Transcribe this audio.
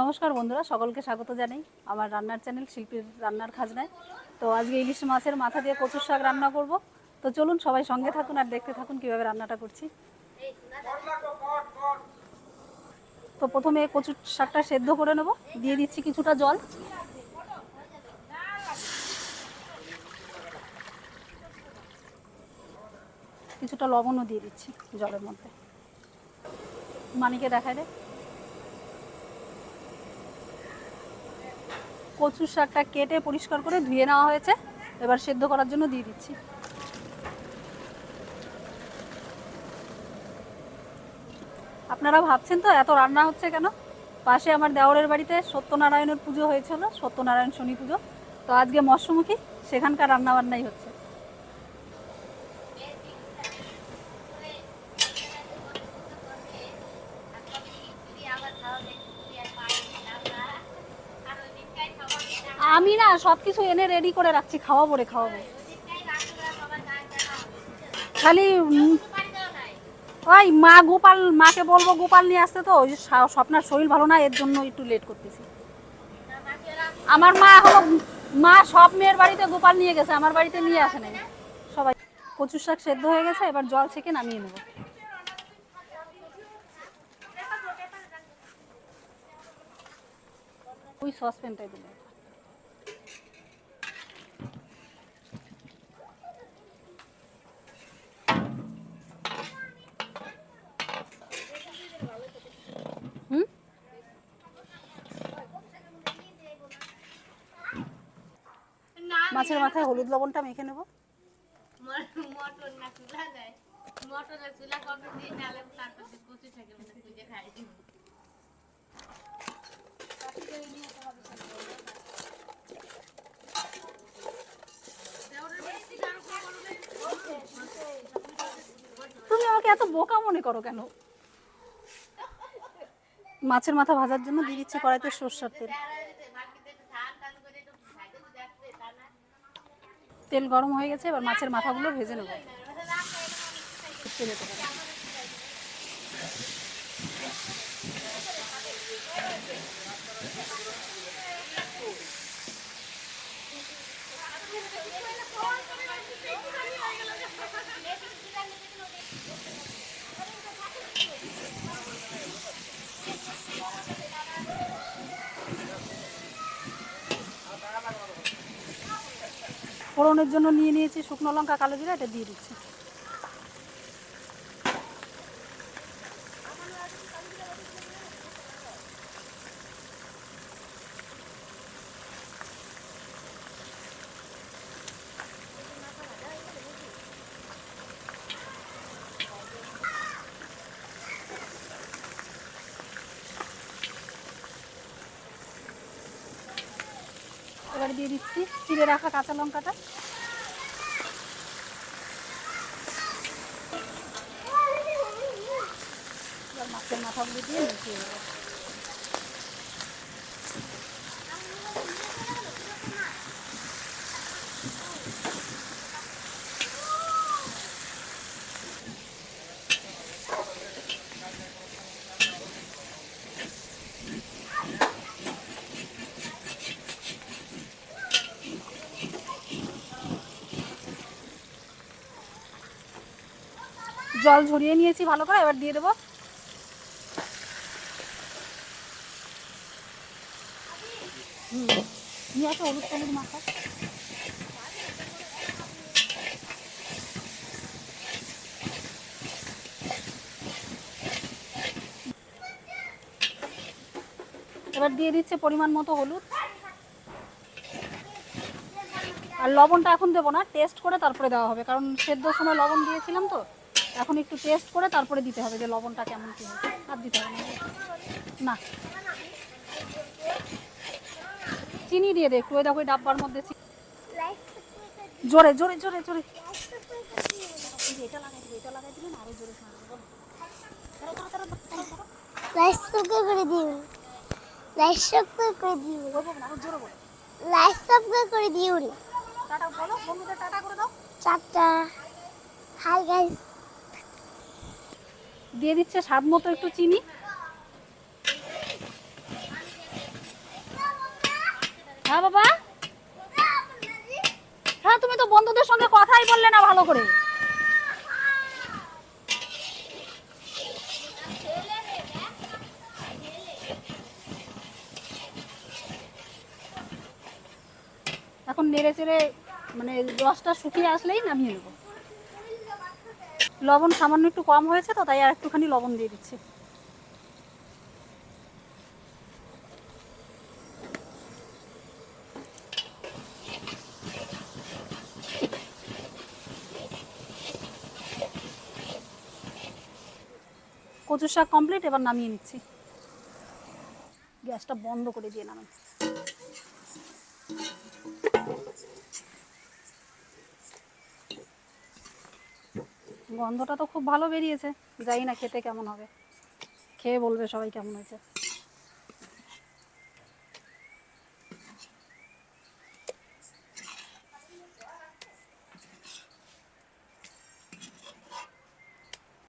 নমস্কার বন্ধুরা, সকলকে স্বাগত জানাই আমার রান্নার চ্যানেল শিল্পীর রান্নার খাজনায়। তো আজকে ইলিশ মাছের মাথা দিয়ে কচুর শাক রান্না করব। তো চলুন সবাই সঙ্গে থাকুন আর দেখতে থাকুন কীভাবে রান্নাটা করছি। তো প্রথমে কচুর শাকটা সেদ্ধ করে নেব, দিয়ে দিচ্ছি কিছুটা জল। কিছুটা লবণও দিয়ে দিচ্ছি জলের মধ্যে। মানিকে দেখায় রে কচুর শাকটা কেটে পরিষ্কার করে ধুয়ে নেওয়া হয়েছে। এবার সেদ্ধ করার জন্য দিয়ে দিচ্ছি। আপনারা ভাবছেন তো, এত রান্না হচ্ছে কেন? পাশে আমার দেওয়ারের বাড়িতে সত্যনারায়ণের পুজো হয়েছিল, সত্যনারায়ণ শনি পুজো। তো আজকে মৎস্যমুখী, সেখানকার রান্নাবান্নাই হচ্ছে। আমি না সব কিছু এনে রেডি করে রাখছি, খাওয়াবো রে, খাওয়াবো। খালি ওই মা গোপাল, মাকে বলব গোপাল নিয়ে আসতে তো, ওই স্বপ্নার শরীর ভালো না, এর জন্য একটু লেট করতেছি। আমার মা হলো, মা সব মেয়ের বাড়িতে গোপাল নিয়ে গেছে, আমার বাড়িতে নিয়ে আসে নাই। সবাই কচুর শাক সেদ্ধ হয়ে গেছে, এবার জল ছেঁকে নামিয়ে নেব। ওই সসপ্যানটাই দেবো মাছের মাথায় হলুদ লবণটা মেখে নেব। তুমি আমাকে এত বোকা মনে করো কেন? মাছের মাথা ভাজার জন্য দিয়ে দিচ্ছি কড়াইতে সর্ষার তেল। তেল গরম হয়ে গেছে এবার মাছের মাথাগুলো ভেজে নেব। ফোড়নের জন্য নিয়ে নিয়েছি শুকনো লঙ্কা কালো জিরা এটা দিয়ে দিচ্ছি। এবার দিয়ে দিচ্ছি। চিড়ে রাখা কাঁচা লঙ্কাটা। মাছের মাথাগুলো দিয়ে মিশিয়ে দেবো জল ঝরিয়ে নিয়েছি ভালো করে, এবার দিয়ে দেবো। নিয়ে হলুদ এবার দিয়ে দিচ্ছে পরিমাণ মতো হলুদ। আর লবণটা এখন দেবো না, টেস্ট করে তারপরে দেওয়া হবে, কারণ সেদ্ধর সময় লবণ দিয়েছিলাম তো। এখন একটু টেস্ট করে তারপরে দিতে হবে যে লবণটা কেমন কি হয়েছে। আর দিতে হবে না। চিনি দিয়ে দে একটু। ওই দেখো ওই ডাব্বার মধ্যে জোরে জোরে জোরে জোরে। এটা লাগাই এটা লাগাই আরও তাড়াতাড়ি। লাইট সবকে করে দিন লাইট করে দিন লাইট করে দিন টাটা বলো। বন্ধুদের টাটা করে দাও। চারটা হাই গাইস দিয়ে দিচ্ছে স্বাদ মতো একটু চিনি। হ্যাঁ বাবা? হ্যাঁ তুমি তো বন্ধুদের সঙ্গে কথাই বললে না ভালো করে। এখন নেড়ে চেড়ে মানে রসটা শুকিয়ে আসলেই নামিয়ে নেব। লবণ সামান্য একটু কম হয়েছে তো, তাই আর একটুখানি লবণ দিয়ে দিচ্ছি। কচুর শাক কমপ্লিট এবার নামিয়ে নিচ্ছি। গ্যাসটা বন্ধ করে দিয়ে নামাই গন্ধটা তো খুব ভালো বেরিয়েছে। জানি না খেতে কেমন হবে। খেয়ে বলবে সবাই কেমন হয়েছে।